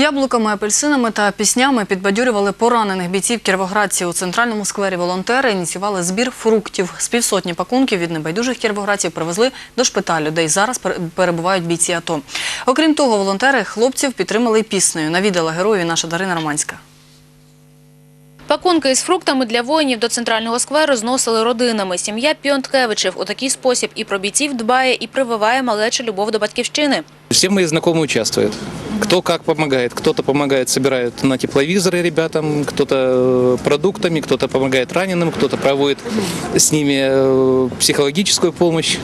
Яблуками, апельсинами та піснями підбадьорювали поранених бійців кіровоградців. У центральному сквері волонтери ініціювали збір фруктів. З півсотні пакунків від небайдужих кіровоградців привезли до шпиталю, де й зараз пер- перебувають бійці АТО. Окрім того, волонтери хлопців підтримали піснею. Навідала героїв наша Дарина Романська. Пакунки із фруктами для воїнів до центрального скверу зносили родинами. Сім'я Піонткевичів у такий спосіб і про бійців дбає, і прививає малечу любов до батьківщини. Все мои знакомые участвуют. Кто как помогает. Кто-то помогает, собирает на тепловизоры ребятам, кто-то э, продуктами, кто-то помогает раненым, кто-то проводит с ними э, психологическую помощь.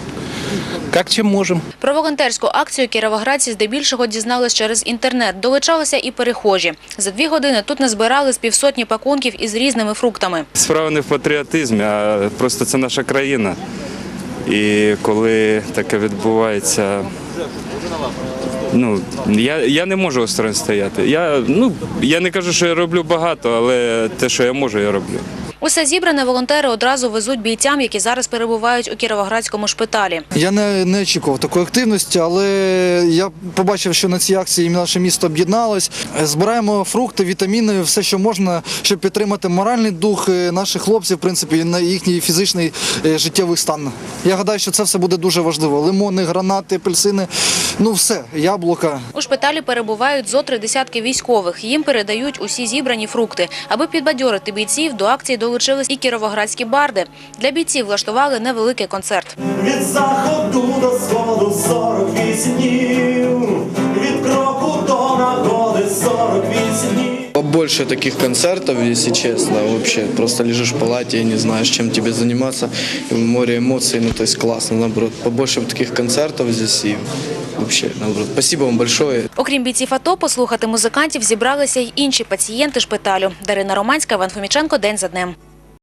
Как чим можемо. Про волонтерську акцію кіровоградці здебільшого дізнались через інтернет. Долучалися і перехожі. За дві години тут назбирали з півсотні пакунків із різними фруктами. Справа не в патріотизмі, а просто це наша країна. І коли таке відбувається, ну я, я не можу осторонь стояти. Я, ну, я не кажу, що я роблю багато, але те, що я можу, я роблю. Усе зібране волонтери одразу везуть бійцям, які зараз перебувають у кіровоградському шпиталі. Я не, не очікував такої активності, але я побачив, що на цій акції наше місто об'єдналось. Збираємо фрукти, вітаміни, все, що можна, щоб підтримати моральний дух е, наших хлопців, в принципі, на їхній фізичний е, життєвий стан. Я гадаю, що це все буде дуже важливо. Лимони, гранати, апельсини, ну все, яблука. У шпиталі перебувають зо три десятки військових. Їм передають усі зібрані фрукти. Аби підбадьорити бійців, до акції долучились і кіровоградські барди. Для бійців влаштували невеликий концерт. Від заходу до сходу 48 днів, від кроку до нагоди 48 днів. Побольше таких концертов, если честно, вообще. Просто лежишь в палате и не знаешь, чем тебе заниматься. И море эмоций, ну то есть классно, наоборот. Побольше таких концертов здесь и вообще, наоборот. Спасибо вам большое. Окрім бійців АТО, послухати музикантів зібралися й інші пацієнти шпиталю. Дарина Романська, Іван Фоміченко. День за днем.